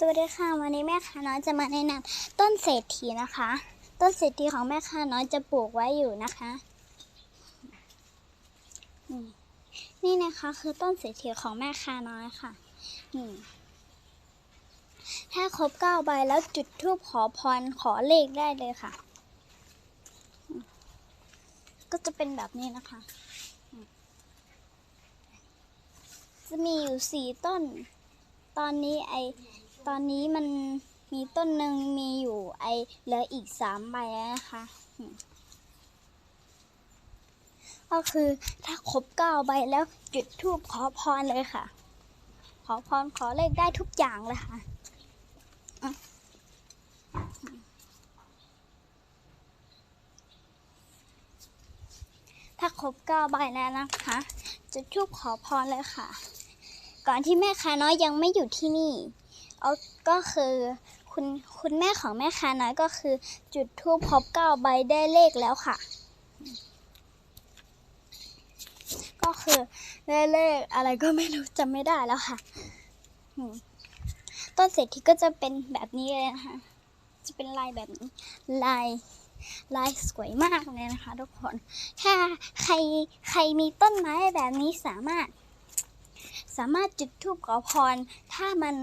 สวัสดีค่ะวันนี้แม่ค้าน้อยจะมาแนะนำต้นเศรษฐีนะคะ ต้นเศรษฐีของแม่ค้าน้อยจะปลูกไว้อยู่นะคะนี่นี่นะคะคือต้นเศรษฐีของแม่ค้าน้อยค่ะนี่ถ้าครบเก้าใบแล้วจุดธูปขอพรขอเลขได้เลยค่ะ ก็จะเป็นแบบนี้นะคะ จะมีอยู่สี่ต้นตอนนี้ไอ ตอนนี้มันมีต้นหนึ่งมีอยู่ไอเหลืออีกสามใบแล้วนะคะ ก็คือถ้าครบเก้าใบแล้วจุดธูปขอพรเลยค่ะ ขอพรขอเลขได้ทุกอย่างเลยค่ะถ้าครบเก้าใบแล้วนะคะ จุดธูปขอพรเลยค่ะ ก่อนที่แม่ค้าน้อยยังไม่อยู่ที่นี่ อาก็คือคุณคุณแม่ของแม่ค้าน้อยก็คือ จุดทูปครบเก้าใบได้เลขแล้วค่ะ ก็คือได้เลขอะไรก็ไม่รู้จำไม่ได้แล้วค่ะต้นเศรษฐีก็จะเป็นแบบนี้เลยนะคะ จะเป็นลายแบบนี้ลายลายสวยมากเลยนะคะ ทุกคน ถ้าใครใครมีต้นไม้แบบนี้สามารถ สามารถจุดธูปขอพร ถ้ามัน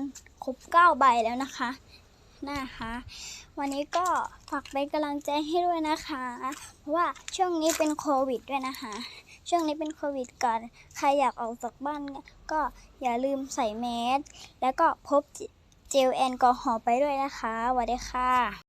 ครบเก้าใบแล้วนะคะนะคะ วันนี้ก็ฝากเป็นกำลังใจให้ด้วยนะคะ เพราะว่าช่วงนี้เป็นโควิดด้วยนะคะ ช่วงนี้เป็นโควิดก่อน ใครอยากออกจากบ้านก็อย่าลืมใส่แมสแล้วก็พบเจลแอลกอฮอล์ไปด้วยนะคะสวัสดีค่ะ